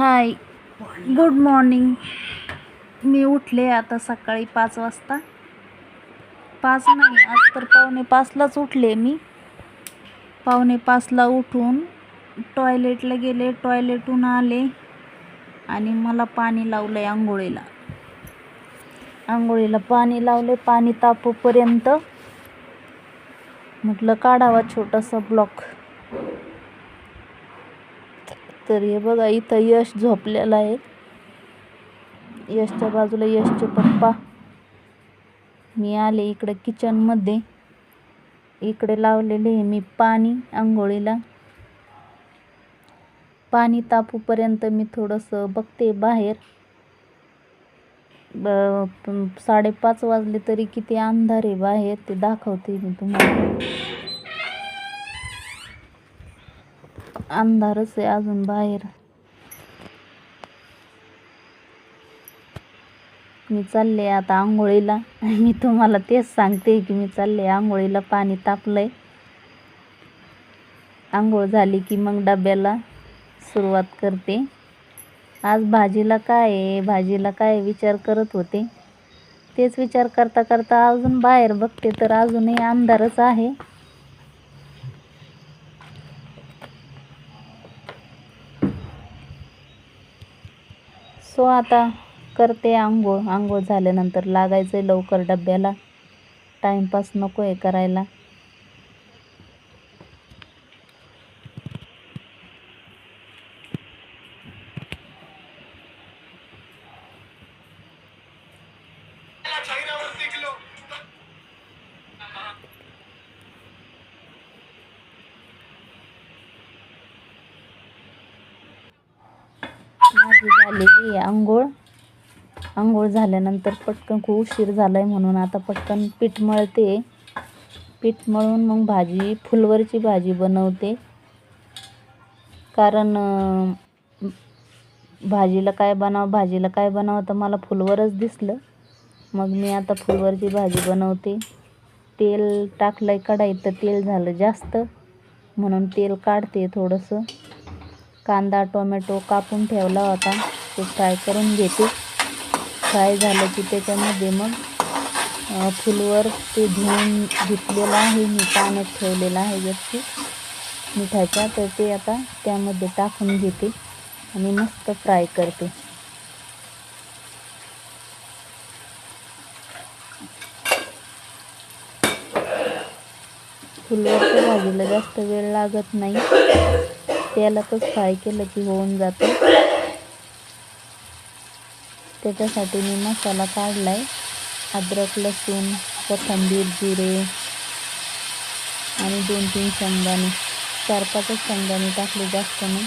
Hi good morning. मी उठले आता सकाळी पाच वाजता. पाच नाही आज तर पावणे पाचलाच उठले मी. पावणे पाचला उठून टॉयलेटला गेले टॉयलेटहून आले आणि मला पाणी लावलं आहे आंघोळीला. आंघोळीला पाणी लावले पाणी तापोपर्यंत. म्हटलं काढावा छोटासा ब्लॉक. तर हे बघा इथं यश झोपलेला आहे. यशच्या बाजूला यशचे पप्पा. मी आले इकडे किचनमध्ये इकडे लावलेले आहे मी पाणी आंघोळीला. पाणी तापूपर्यंत मी थोडंसं बघते बाहेर. ब- साडेपाच वाजले तरी किती अंधार आहे बाहेर ते दाखवते मी तुम्हाला. अंधारच आहे अजून बाहेर. मी चालले आता आंघोळीला. मी तुम्हाला तेच सांगते की मी चालले आंघोळीला पाणी तापलंय. आंघोळ झाली की मग डब्याला सुरुवात करते. आज भाजीला काय आहे? भाजीला काय विचार करत होते? तेच विचार करता करता अजून बाहेर बघते तर अजूनही अंधारच आहे. सो आता करते आंघोळ. आंघोळ झाल्यानंतर लागायचं आहे लवकर डब्याला. टाईमपास नको आहे करायला. माझी झालेली आहे आंघोळ. आंघोळ झाल्यानंतर पटकन खूप उशीर झाला आहे म्हणून आता पटकन पीठ मळते. पीठ मळून मग भाजी फुलवरची भाजी बनवते. कारण भाजीला काय बनाव भाजीला काय बनावं तर मला फुलवरच दिसलं. मग मी आता फुलवरची भाजी बनवते. तेल टाकलं आहे कढाईत तर तेल झालं जास्त. म्हणून तेल काढते थोडंसं. कांदा टोमॅटो कापून ठेवला होता. ते फ्राय करून घेते. फ्राय झालं की त्याच्यामध्ये मग फुलवर ते धुवून घेतलेलं आहे मी. पाण्यात ठेवलेलं आहे व्यक्ती मिठाच्या तर ते आता त्यामध्ये टाकून घेते आणि मस्त फ्राय करते. फुलवरच्या भाजीला जास्त वेळ लागत नाही. तेलातच फ्राय केलं की होऊन जातं. त्याच्यासाठी मी मसाला काढला आहे अद्रक लसूण कोथिंबीर जिरे आणि दोन तीन शेंगदाणे. चार पाचच शेंगदाणे टाकले जास्त नाही.